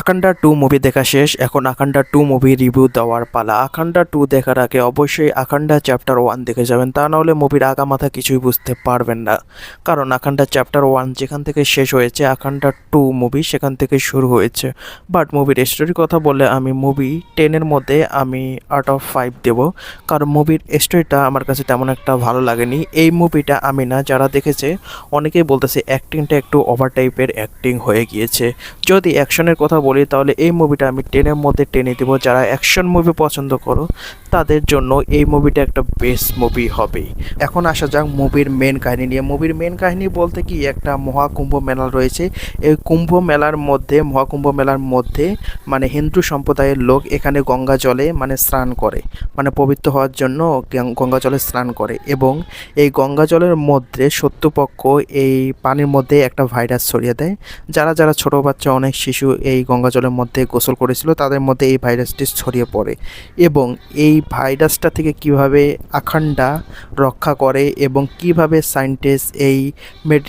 আকান্ডা two movie দেখা শেষ। এখন আকান্ডা টু মুভি রিভিউ দেওয়ার পালা। আকান্ডা টু দেখার আগে অবশ্যই আকান্ডা চ্যাপ্টার ওয়ান দেখে যাবেন। তা নাহলে মুভির আগা মাথা কিছুই বুঝতে পারবেন না। কারণ আকান্ডা চ্যাপ্টার ওয়ান যেখান থেকে শেষ হয়েছে, আকান্ডা টু মুভি সেখান থেকে শুরু হয়েছে। বাট মুভির স্টোরির কথা বলে আমি মুভি টেনের মধ্যে আমি আউট অফ ফাইভ দেব। কারণ মুভির স্টোরিটা আমার কাছে তেমন একটা ভালো লাগেনি। এই মুভিটা আমি না, যারা দেখেছে, অনেকেই বলতেছে অ্যাক্টিংটা একটু ওভার টাইপের অ্যাক্টিং হয়ে গিয়েছে। যদি অ্যাকশনের কথা বলি তাহলে এই মুভিটা আমি টেনের মধ্যে টেনে দেবো যারা অ্যাকশন মুভি পছন্দ করো। তাদের জন্য এই মুভিটা একটা বেস্ট মুভি হবে। এখন আসা যাক মুভির মেন কাহিনী নিয়ে। মুভির মেন কাহিনী বলতে কি একটা মহাকুম্ভ মেলা রয়েছে। এই কুম্ভ মেলার মধ্যে, মহাকুম্ভ মেলার মধ্যে মানে হিন্দু সম্প্রদায়ের লোক এখানে গঙ্গা জলে মানে স্নান করে। মানে পবিত্র হওয়ার জন্য গঙ্গা জলে স্নান করে এবং এই গঙ্গা জলের মধ্যে শত্রুপক্ষ এই পানির মধ্যে একটা ভাইরাস ছড়িয়ে দেয়। যারা যারা ছোট বাচ্চা, অনেক শিশু এই গঙ্গা জলের মধ্যে গোসল করেছিল, তাদের মধ্যে এই ভাইরাসটি ছড়িয়ে পড়ে এবং এই ভাইরাসটা থেকে কীভাবে আখান্ডা রক্ষা করে এবং কীভাবে সায়েন্টিস্ট এই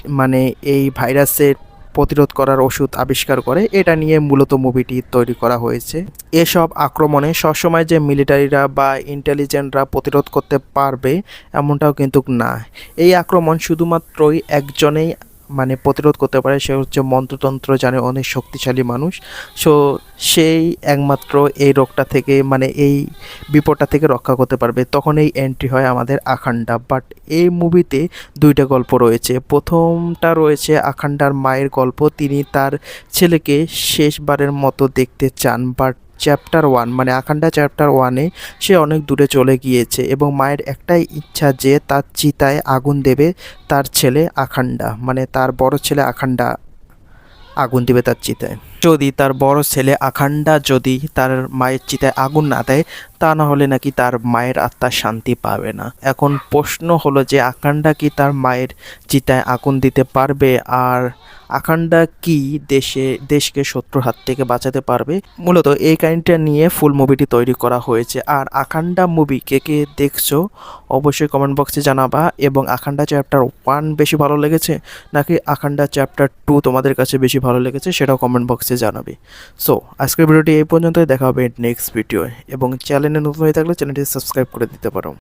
মানে এই ভাইরাসের প্রতিরোধ করার ওষুধ আবিষ্কার করে, এটা নিয়ে মূলত মুভিটি তৈরি করা হয়েছে। এসব আক্রমণে সবসময় যে মিলিটারিরা বা ইন্টেলিজেন্টরা প্রতিরোধ করতে পারবে, এমনটাও কিন্তু না। এই আক্রমণ শুধুমাত্রই একজনেই মানে প্রতিরোধ করতে পারে, সে হচ্ছে মন্ত্রতন্ত্র জানে, অনেক শক্তিশালী মানুষ। সো সেই একমাত্র এই রোগটা থেকে মানে এই বিপদটা থেকে রক্ষা করতে পারবে। তখন এই এন্ট্রি হয় আমাদের আখান্ডা। বাট এই মুভিতে দুইটা গল্প রয়েছে। প্রথমটা রয়েছে আখান্ডার মায়ের গল্প। তিনি তার ছেলেকে শেষবারের মতো দেখতে চান। বাট চ্যাপ্টার ওয়ান মানে আখান্ডা চ্যাপ্টার ওয়ানে সে অনেক দূরে চলে গিয়েছে এবং মায়ের একটাই ইচ্ছা যে তার চিতায় আগুন দেবে তার ছেলে আখান্ডা মানে তার বড় ছেলে আখান্ডা আগুন দেবে তার চিতায়। যদি তার বড় ছেলে আখান্ডা যদি তার মায়ের চিতায় আগুন না দেয়, তা না হলে নাকি তার মায়ের আত্মা শান্তি পাবে না। এখন প্রশ্ন হলো যে আখান্ডা কি তার মায়ের চিতায় আগুন দিতে পারবে? আর আখান্ডা কি দেশে, দেশকে শত্রুর হাত থেকে বাঁচাতে পারবে? মূলত এই কাহিনীটা নিয়ে ফুল মুভিটি তৈরি করা হয়েছে। আর আখান্ডা মুভি কে কে দেখছ, অবশ্যই কমেন্ট বক্সে জানাবা। এবং আখান্ডা চ্যাপ্টার ওয়ান বেশি ভালো লেগেছে, নাকি আখান্ডা চ্যাপ্টার টু তোমাদের কাছে বেশি ভালো লেগেছে, সেটাও কমেন্ট বক্সে জানাবে। সো আজকের ভিডিওটি এই পর্যন্তই, দেখা হবে নেক্সট ভিডিও এবং চ্যানেলে নতুন হয়ে থাকলে চ্যানেলটি সাবস্ক্রাইব করে দিতে পারো।